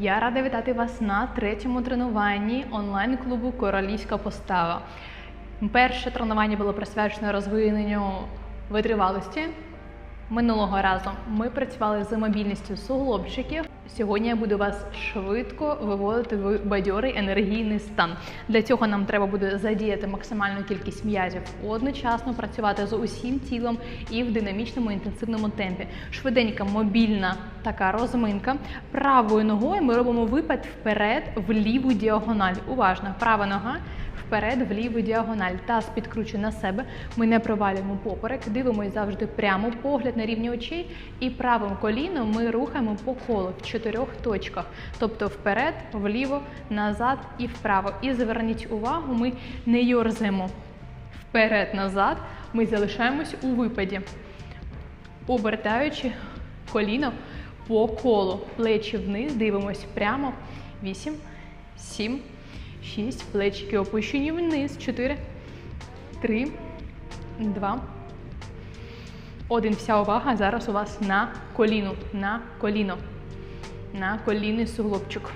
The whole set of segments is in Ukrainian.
Я рада вітати вас на третьому тренуванні онлайн-клубу Королівська постава. Перше тренування було присвячено розвиненню витривалості. Минулого разу ми працювали з мобільністю суглобчиків. Сьогодні я буду вас швидко виводити в бадьорий енергійний стан. Для цього нам треба буде задіяти максимальну кількість м'язів одночасно, працювати з усім тілом і в динамічному інтенсивному темпі. Швиденька мобільна така розминка. Правою ногою ми робимо випад вперед в ліву діагональ. Уважно, права нога вперед в ліву діагональ. Таз підкручує на себе. Ми не провалюємо поперек, дивимося завжди прямо, погляд на рівні очей, і правим коліном ми рухаємо по колу в чотирьох точках. Тобто вперед, вліво, назад і вправо. І зверніть увагу, ми не йорзаємо вперед, назад. Ми залишаємось у випаді, обертаючи коліно по колу. Плечі вниз, дивимось прямо. Вісім, сім. Шість. Плечики опущені вниз. Чотири. Три. Два. Один. Вся увага зараз у вас на коліну. На коліно. На колінний суглобчик.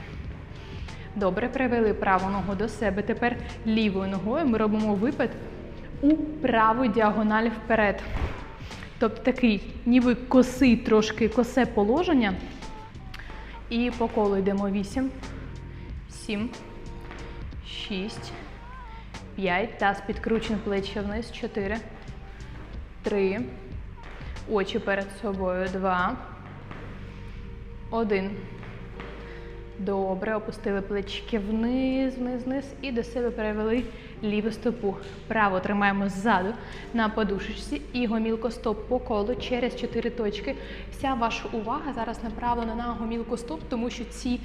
Добре, привели праву ногу до себе. Тепер лівою ногою ми робимо випад у праву діагональ вперед. Тобто такий, ніби косий трошки косе положення. І по колу йдемо 8, 7, 6, 5. Таз підкручений плечі вниз. 4, 3. Очі перед собою. 2. 1. Добре, опустили плечики вниз, вниз, вниз і до себе перевели ліву стопу. Право тримаємо ззаду на подушечці і гомілко стоп по колу через 4 точки. Вся ваша увага зараз направлена на гомілку стоп, тому що ці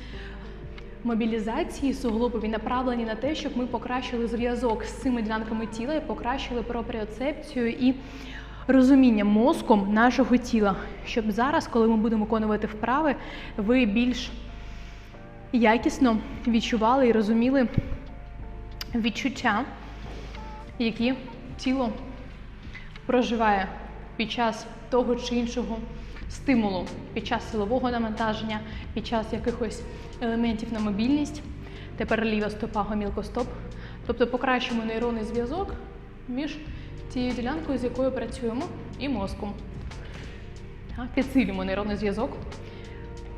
мобілізації суглобові направлені на те, щоб ми покращили зв'язок з цими ділянками тіла і покращили пропріоцепцію і розуміння мозком нашого тіла. Щоб зараз, коли ми будемо виконувати вправи, ви більш якісно відчували і розуміли відчуття, які тіло проживає під час того чи іншого стимулу, під час силового навантаження, під час якихось елементів на мобільність. Тепер ліва стопа, гомілкостоп. Тобто покращуємо нейронний зв'язок між тією ділянкою, з якою працюємо, і мозком. Підсилюємо нейронний зв'язок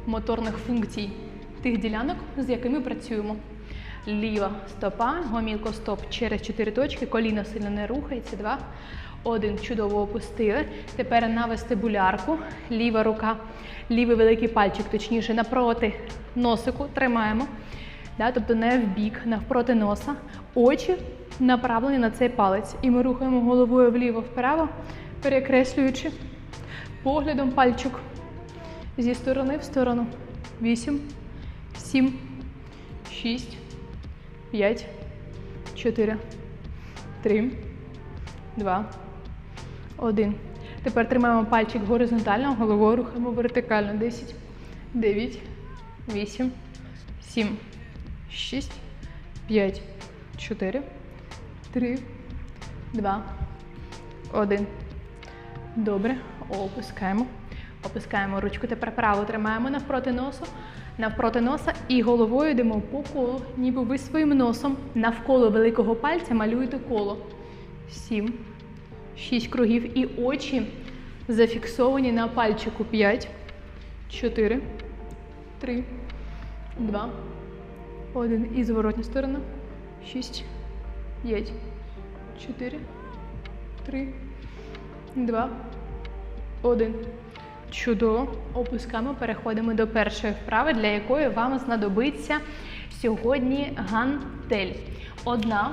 моторних функцій тих ділянок, з якими працюємо. Ліва стопа, гомілкостоп через 4 точки, коліно сильно не рухається. Два. Один. Чудово опустили. Тепер на вестибулярку. Ліва рука, лівий великий пальчик, точніше, напроти носику тримаємо. Да, тобто не в бік, навпроти носа. Очі направлені на цей палець. І ми рухаємо головою вліво-вправо, перекреслюючи поглядом пальчик зі сторони в сторону. Вісім, сім, шість, п'ять, чотири, три, два, один. Тепер тримаємо пальчик горизонтально, головою рухаємо вертикально. Десять, дев'ять, вісім, сім, шість, п'ять, чотири, три, два, один. Добре, опускаємо. Опускаємо ручку. Тепер право тримаємо навпроти носу, навпроти носа і головою йдемо по колу, ніби ви своїм носом навколо великого пальця малюєте коло. Сім, шість кругів. І очі зафіксовані на пальчику. П'ять, чотири, три, два, один. І зворотня сторона. Шість, п'ять, чотири, три, два, один. Чудово. Опускаємо, переходимо до першої вправи, для якої вам знадобиться сьогодні гантель. Одна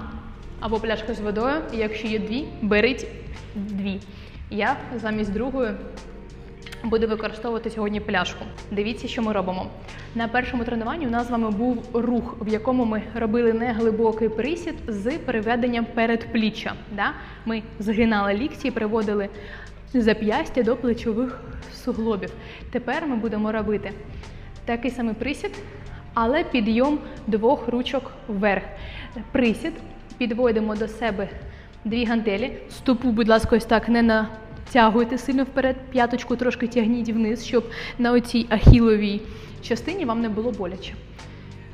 або пляшка з водою, і якщо є дві, беріть дві. Я замість другої буду використовувати сьогодні пляшку. Дивіться, що ми робимо. На першому тренуванні у нас з вами був рух, в якому ми робили неглибокий присід з переведенням передпліччя. Да? Ми згинали лікті і приводили зап'ястя до плечових суглобів. Тепер ми будемо робити такий самий присід, але підйом двох ручок вверх. Присід, підводимо до себе дві гантелі. Стопу, будь ласка, ось так не на Розтягуйте сильно вперед, п'яточку трошки тягніть вниз, щоб на оцій ахіловій частині вам не було боляче.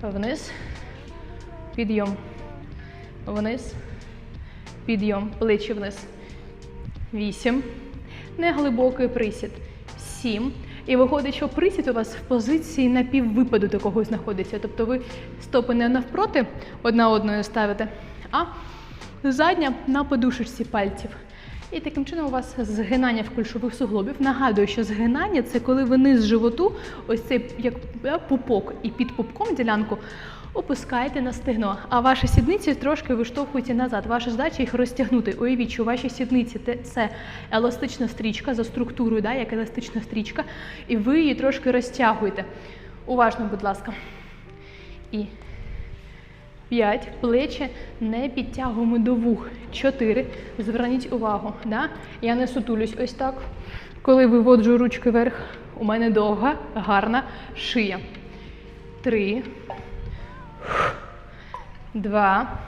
Вниз, підйом. Вниз, підйом. Плечі вниз. Вісім. Неглибокий присід. Сім. І виходить, що присід у вас в позиції напіввипаду такого знаходиться. Тобто ви стопи не навпроти одна одною ставите, а задня на подушечці пальців. І таким чином у вас згинання в кульшових суглобів. Нагадую, що згинання це коли ви низ животу, ось цей як е, пупок, і під пупком ділянку опускаєте на стегно. А ваші сідниці трошки виштовхуються назад. Ваша задача їх розтягнути. Уявіть, що ваші сідниці це еластична стрічка за структурою, да, як еластична стрічка, і ви її трошки розтягуєте. Уважно, будь ласка. І П'ять. Плечі не підтягуємо до вух. Чотири. Зверніть увагу. Да? Я не сутулюсь ось так. Коли виводжу ручки вверх, у мене довга, гарна шия. Три. Два.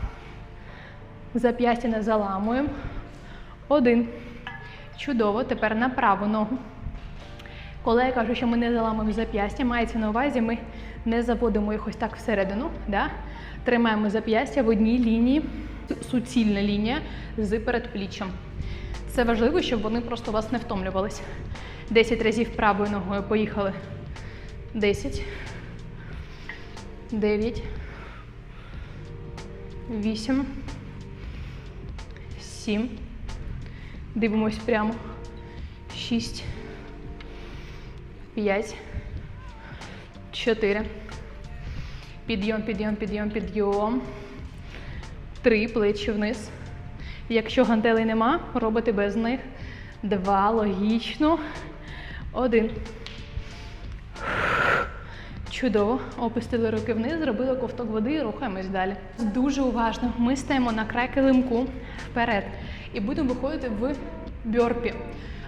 Зап'ястя не заламуємо. Один. Чудово. Тепер на праву ногу. Коли я кажу, що ми не заламуємо зап'ястя, мається на увазі, ми не заводимо їх ось так всередину. Да? Тримаємо зап'ястя в одній лінії, суцільна лінія з передпліччям. Це важливо, щоб вони просто у вас не втомлювались. 10 разів правою ногою поїхали. 10. 9. 8. 7. Дивимось прямо. 6. 5, 4. Підйом, підйом, підйом, підйом. Три. Плечі вниз. Якщо гантелей нема, робите без них. Два. Логічно. Один. Чудово. Опустили руки вниз, зробили ковток води і рухаємось далі. Дуже уважно. Ми стаємо на край килимку вперед і будемо виходити в бьорпі.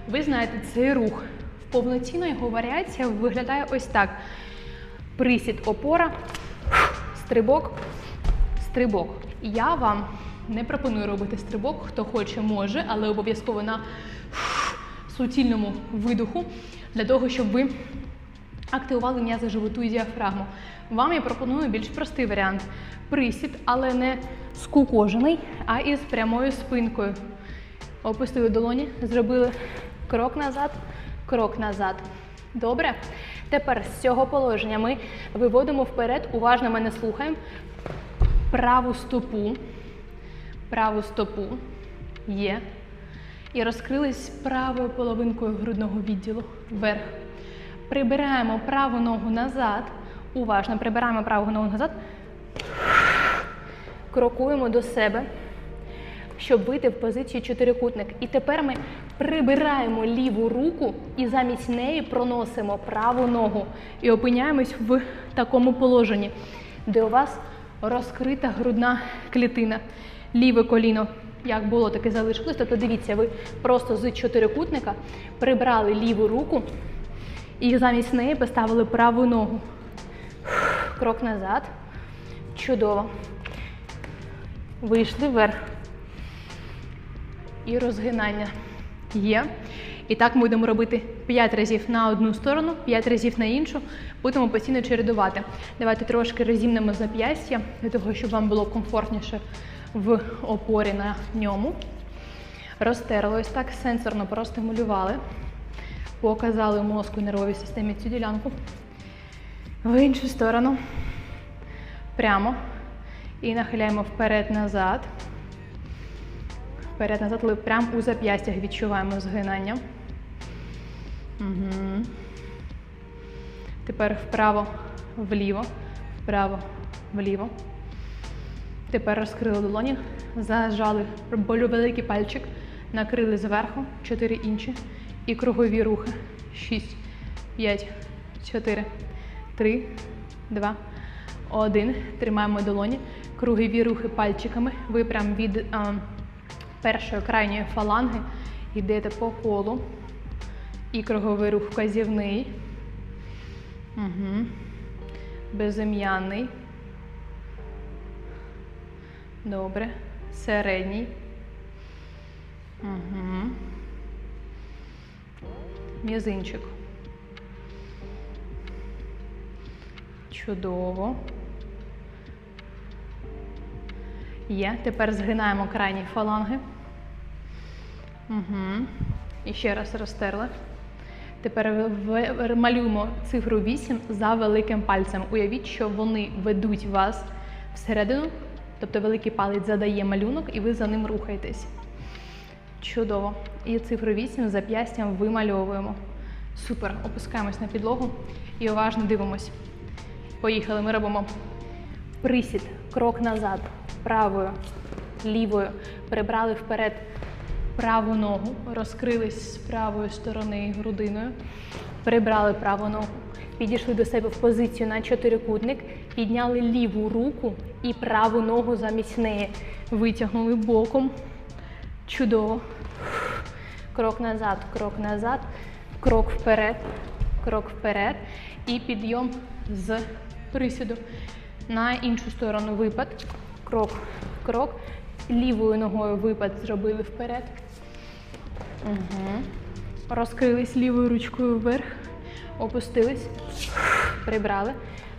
Ви знаєте цей рух. Повноцінна його варіація виглядає ось так: присід, опора, стрибок, стрибок. Я вам не пропоную робити стрибок, хто хоче, може, але обов'язково на суцільному видуху для того, щоб ви активували м'язи животу і діафрагму. Вам я пропоную більш простий варіант. Присід, але не скукожений, а із прямою спинкою. Опустили долоні, зробили крок назад, крок назад. Добре? Тепер з цього положення ми виводимо вперед, уважно мене слухаємо. Праву стопу. Праву стопу є. І розкрились правою половинкою грудного відділу вверх. Прибираємо праву ногу назад. Уважно прибираємо праву ногу назад. Крокуємо до себе, щоб вийти в позицію чотирикутник. І тепер ми прибираємо ліву руку і замість неї проносимо праву ногу. І опиняємось в такому положенні, де у вас розкрита грудна клітина. Ліве коліно, як було, так і залишилось. Тобто дивіться, ви просто з чотирикутника прибрали ліву руку і замість неї поставили праву ногу. Крок назад. Чудово. Вийшли вверх. І розгинання є. І так ми будемо робити 5 разів на одну сторону, 5 разів на іншу. Будемо постійно чередувати. Давайте трошки розімнемо зап'ястя, для того, щоб вам було комфортніше в опорі на ньому. Розтерли ось так, сенсорно простимулювали. Показали мозку і нервовій системі цю ділянку. В іншу сторону. Прямо. І нахиляємо вперед-назад. Вперед-назад, але прямо у зап'ястях відчуваємо згинання. Угу. Тепер вправо, вліво, вправо, вліво. Тепер розкрили долоні, зажали болю великий пальчик, накрили зверху, чотири інші. І кругові рухи. Шість, п'ять, чотири, три, два, один. Тримаємо долоні. Кругові рухи пальчиками. Ви прям від а, першої крайньої фаланги йдете по колу. І круговий рух вказівний. Угу. Безім'яний. Добре. Середній. Угу. мізинчик. Чудово. Є. Тепер згинаємо крайні фаланги. Угу. І ще раз розтерли. Тепер малюємо цифру 8 за великим пальцем. Уявіть, що вони ведуть вас всередину, тобто великий палець задає малюнок, і ви за ним рухаєтесь. Чудово. І цифру 8 зап'ястям вимальовуємо. Супер. Опускаємось на підлогу і уважно дивимось. Поїхали. Ми робимо присід, крок назад, правою, лівою. Прибрали вперед праву ногу, розкрились з правої сторони грудиною, прибрали праву ногу, підійшли до себе в позицію на чотирикутник, підняли ліву руку і праву ногу замість неї. Витягнули боком. Чудово. Крок назад, крок назад, крок вперед, крок вперед. І підйом з присіду. На іншу сторону випад. Крок, крок. Лівою ногою випад зробили вперед. Угу. Розкрились лівою ручкою вверх, опустились, прибрали.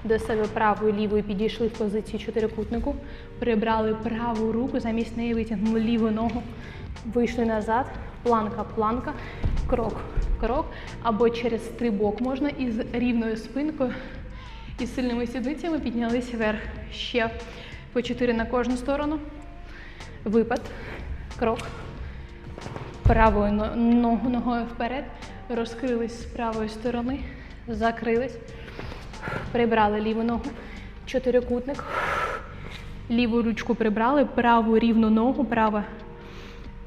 До себе правою лівою підійшли в позицію чотирикутнику, прибрали праву руку, замість неї витягнули ліву ногу, вийшли назад, планка, планка, крок, крок, або через стрибок можна із рівною спинкою і сильними сідницями піднялись вверх. Ще по чотири на кожну сторону. Випад, крок, правою ногою вперед, розкрились з правої сторони, закрились, прибрали ліву ногу, чотирикутник, ліву ручку прибрали, праву рівну ногу, праве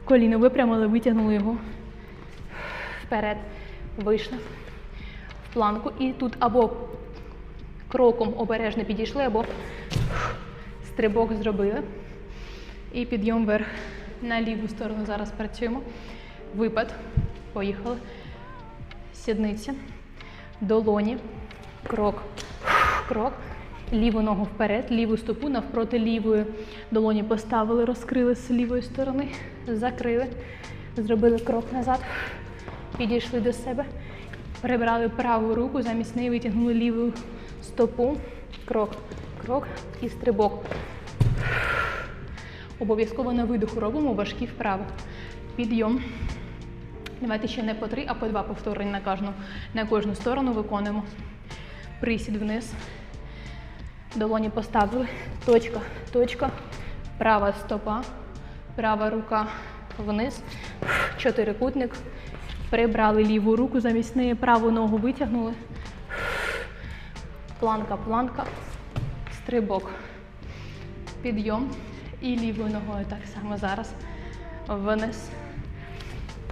коліно випрямили, витягнули його вперед, вийшли в планку. І тут або кроком обережно підійшли, або стрибок зробили. І підйом вверх на ліву сторону зараз працюємо. Випад. Поїхали. Сідниця. Долоні. Крок. Крок. Ліву ногу вперед, ліву стопу навпроти лівої долоні поставили, розкрили з лівої сторони, закрили, зробили крок назад, підійшли до себе, прибрали праву руку, замість неї витягнули ліву стопу, крок, крок і стрибок. Обов'язково на видоху робимо важкі вправи. Підйом. Давайте ще не по три, а по два повторення на кожну, на кожну сторону виконуємо. Присід вниз. Долоні поставили. Точка, точка. Права стопа. Права рука вниз. Чотирикутник. Прибрали ліву руку, замість неї праву ногу витягнули. Планка, планка. Стрибок. Підйом. І лівою ногою так само зараз. Вниз.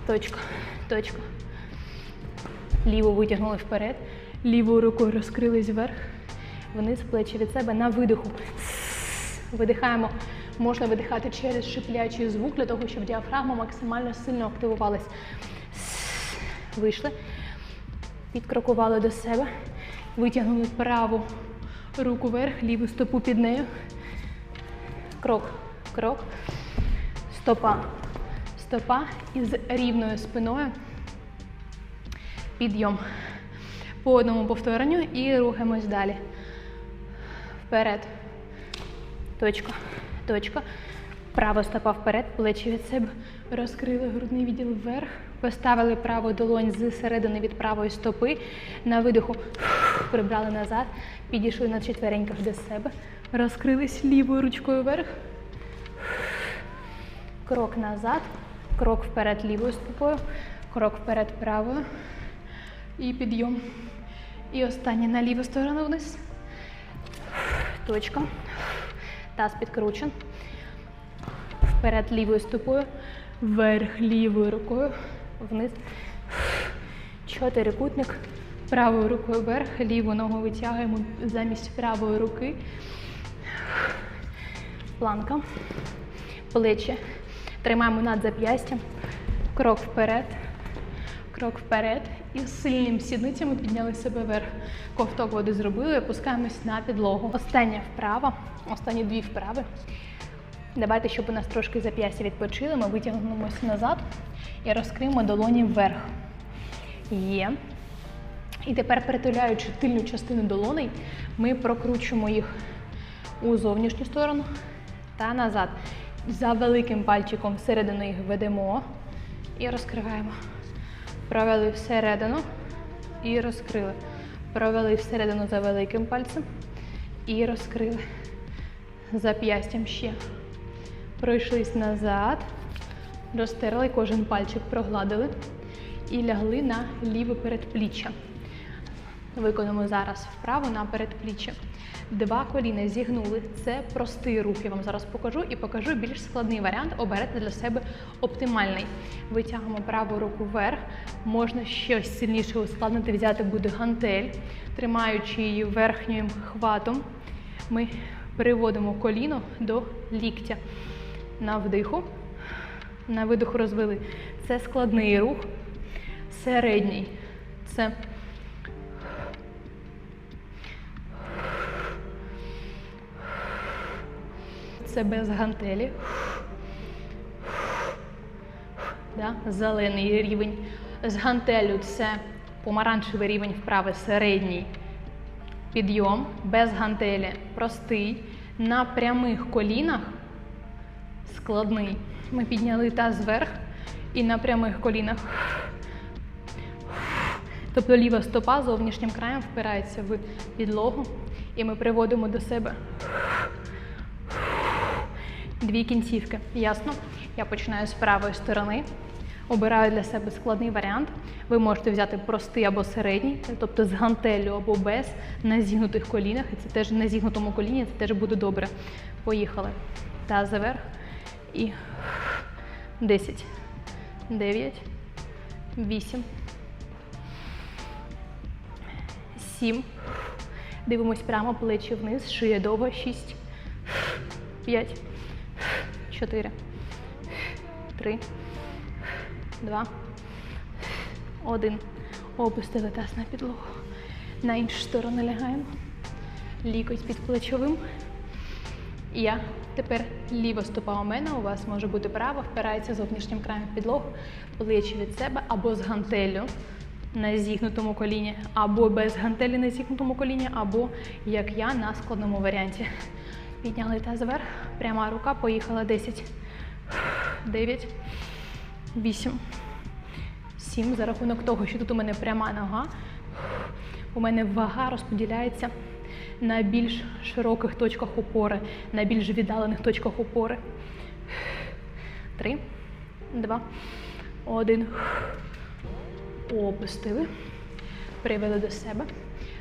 Точка, точка. Ліву витягнули вперед. Лівою рукою розкрились вверх. Вниз плечі від себе на видиху. Видихаємо. Можна видихати через шиплячий звук для того, щоб діафрагма максимально сильно активувалась. Вийшли. Підкрокували до себе. Витягнули праву руку вверх, ліву стопу під нею. Крок, крок. Стопа. Стопа із рівною спиною. Підйом. По одному повторенню і рухаємось далі. Вперед. Точка. Точка. Права стопа вперед, плечі від себе. Розкрили грудний відділ вверх. Поставили праву долонь з середини від правої стопи. На видиху прибрали назад. Підійшли на четвереньках до себе. Розкрились лівою ручкою вверх. Крок назад. Крок вперед лівою стопою. Крок вперед правою. І підйом. І останнє на ліву сторону вниз. Точка. Таз підкручен. Вперед лівою стопою. Вверх лівою рукою. Вниз. Чотирикутник. Правою рукою вверх. Ліву ногу витягуємо замість правої руки. Планка. Плечі. Тримаємо над зап'ястям. Крок вперед. Крок вперед. І з сильними сідницями підняли себе вверх. Ковток води зробили, опускаємось на підлогу. Остання вправа, останні дві вправи. Давайте, щоб у нас трошки зап'ястя відпочили, ми витягнемось назад і розкриємо долоні вверх. Є. І тепер, перетуляючи тильну частину долоней, ми прокручуємо їх у зовнішню сторону та назад. За великим пальчиком всередину їх ведемо і розкриваємо. Провели всередину і розкрили. Провели всередину за великим пальцем і розкрили. Зап'ястям ще. Пройшлись назад, розтерли кожен пальчик, прогладили і лягли на ліве передпліччя. Виконуємо зараз вправо на передпліччя. Два коліна зігнули. Це простий рух. Я вам зараз покажу і покажу більш складний варіант. Оберете для себе оптимальний. Витягуємо праву руку вверх. Можна щось сильніше ускладнити, взяти буде гантель, тримаючи її верхнім хватом. Ми переводимо коліно до ліктя. На вдиху, на видиху розвили. Це складний рух. Середній. Це Це без гантелі. Да? Зелений рівень. З гантелю це помаранчевий рівень вправи середній. Підйом без гантелі простий. На прямих колінах складний. Ми підняли таз вверх і на прямих колінах. Тобто ліва стопа зовнішнім краєм впирається в підлогу, і ми приводимо до себе дві кінцівки. Ясно? Я починаю з правої сторони. Обираю для себе складний варіант. Ви можете взяти простий або середній, тобто з гантелю або без, на зігнутих колінах. І це теж на зігнутому коліні, це теж буде добре. Поїхали. Таз заверх. І 10, 9, 8, 7. Дивимось прямо, плечі вниз, шия довго. 6, 5, 4, 3, 2, 1. Опустили таз на підлогу. На іншу сторону лягаємо. Лікоть під плечовим. Я. Тепер ліва стопа у мене, у вас може бути права, впирається зовнішнім краєм підлогу, плечі від себе або з гантелю на зігнутому коліні, або без гантелі на зігнутому коліні, або як я на складному варіанті. Підняли таз вверх, пряма рука, поїхала 10, 9, 8, 7. За рахунок того, що тут у мене пряма нога, у мене вага розподіляється на більш широких точках опори, на більш віддалених точках опори. Три, два, один. Опустили. Привели до себе.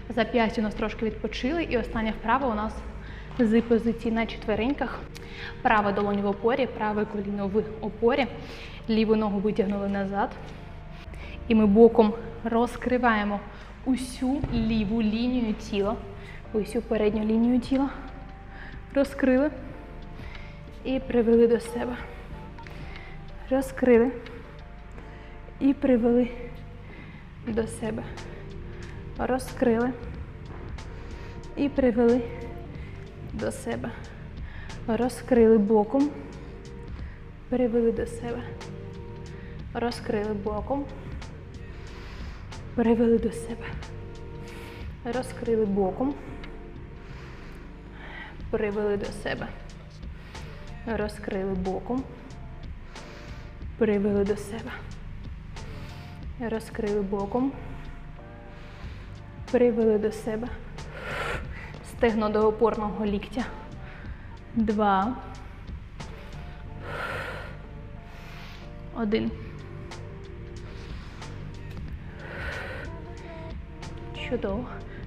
Зап'ястя у нас трошки відпочили. І остання вправа у нас з позиції на четвереньках. Права долонь в опорі, праве коліно в опорі. Ліву ногу витягнули назад. І ми боком розкриваємо усю ліву лінію тіла, усю передню лінію тіла. Розкрили і привели до себе. Розкрили і привели до себе. Розкрили і привели до себе. Розкрили боком, привели до себе. Розкрили боком, привели до себе. Розкрили боком, привели до себе. Розкрили боком, привели до себе. Розкрили боком, привели до себе. Стегно до опорного ліктя. Два. Один. Чудово.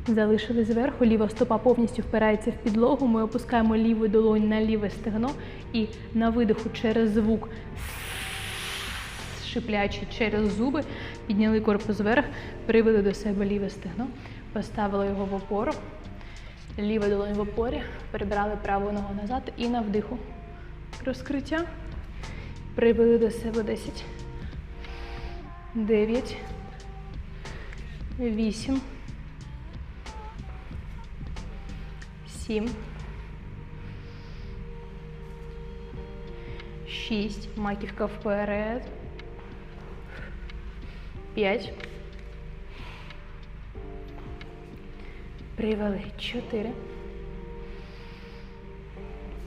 Залишили зверху, ліва стопа повністю впирається в підлогу. Ми опускаємо ліву долонь на ліве стегно і на видиху через звук, шиплячи через зуби, підняли корпус вверх, привели до себе ліве стегно, поставили його в опору. Ліва долонь в опорі, перебрали праву ногу назад і на вдиху. Розкриття. Привели до себе 10. 9. 8. 7, 6, маківка вперед, 5, привели, 4,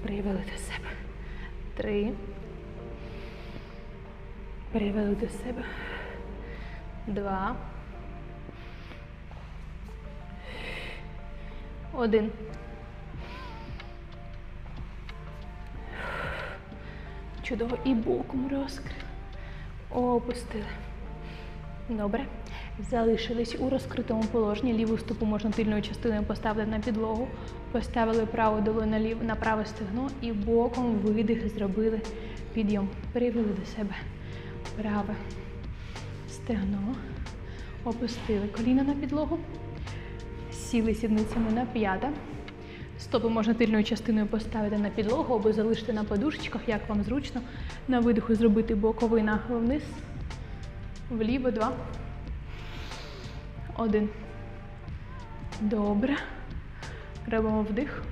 привели до себе, 3, привели до себе, 2, Один. Чудово. І боком розкрили. Опустили. Добре. Залишились у розкритому положенні. Ліву стопу можна тильною частиною поставити на підлогу. Поставили праву долоню на, лів... на праве стегно і боком видих зробили підйом. Перевели до себе праве стегно. Опустили коліна на підлогу. Сіли сідницями на п'ята. Стопи можна тильною частиною поставити на підлогу або залишити на подушечках, як вам зручно. На видиху зробити боковий нахил вниз. Вліво два. Один. Добре. Робимо вдих.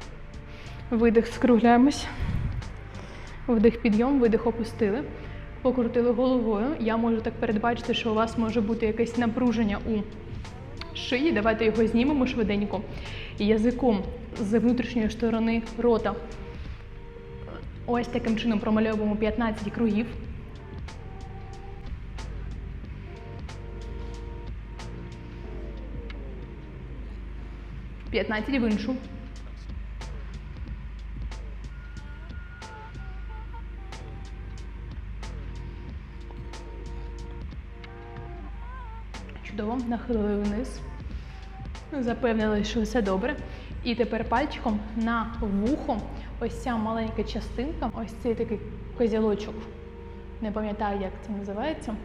Видих, скругляємось. Вдих, підйом, видих опустили. Покрутили головою. Я можу так передбачити, що у вас може бути якесь напруження у шиї. Давайте його знімемо швиденько. Язиком з внутрішньої сторони рота. Ось таким чином промальовуємо 15 кругів. 15 в іншу. Чудово, нахилили вниз. Запевнили, що все добре. І тепер пальчиком на вухо, ось ця маленька частинка, ось цей такий козілочок. Не пам'ятаю, як це називається.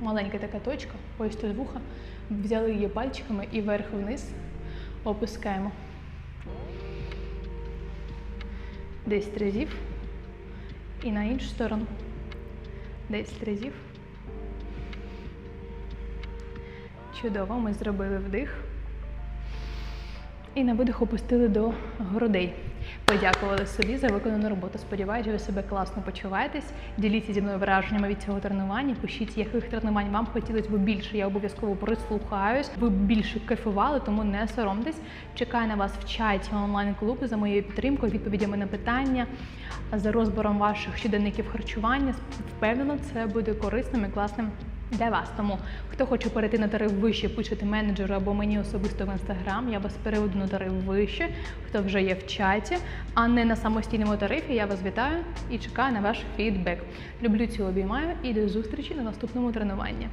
Маленька така точка, ось тут вуха. Взяли її пальчиками і вверх-вниз опускаємо. 10 разів. І на іншу сторону. 10 разів. Чудово, ми зробили вдих. І на видих опустили до грудей. Подякували собі за виконану роботу. Сподіваюся, ви себе класно почуваєтесь. Діліться зі мною враженнями від цього тренування. Пишіть, яких тренувань вам хотілося б більше. Я обов'язково прислухаюсь. Ви більше кайфували, тому не соромтесь. Чекаю на вас в чаті онлайн-клубу за моєю підтримкою, відповідями на питання, за розбором ваших щоденників харчування. Впевнено, це буде корисним і класним для вас. Тому хто хоче перейти на тариф вище, пишете менеджеру або мені особисто в інстаграм. Я вас переведу на тариф вище, хто вже є в чаті, а не на самостійному тарифі. Я вас вітаю і чекаю на ваш фідбек. Люблю цю обіймаю і до зустрічі на наступному тренуванні.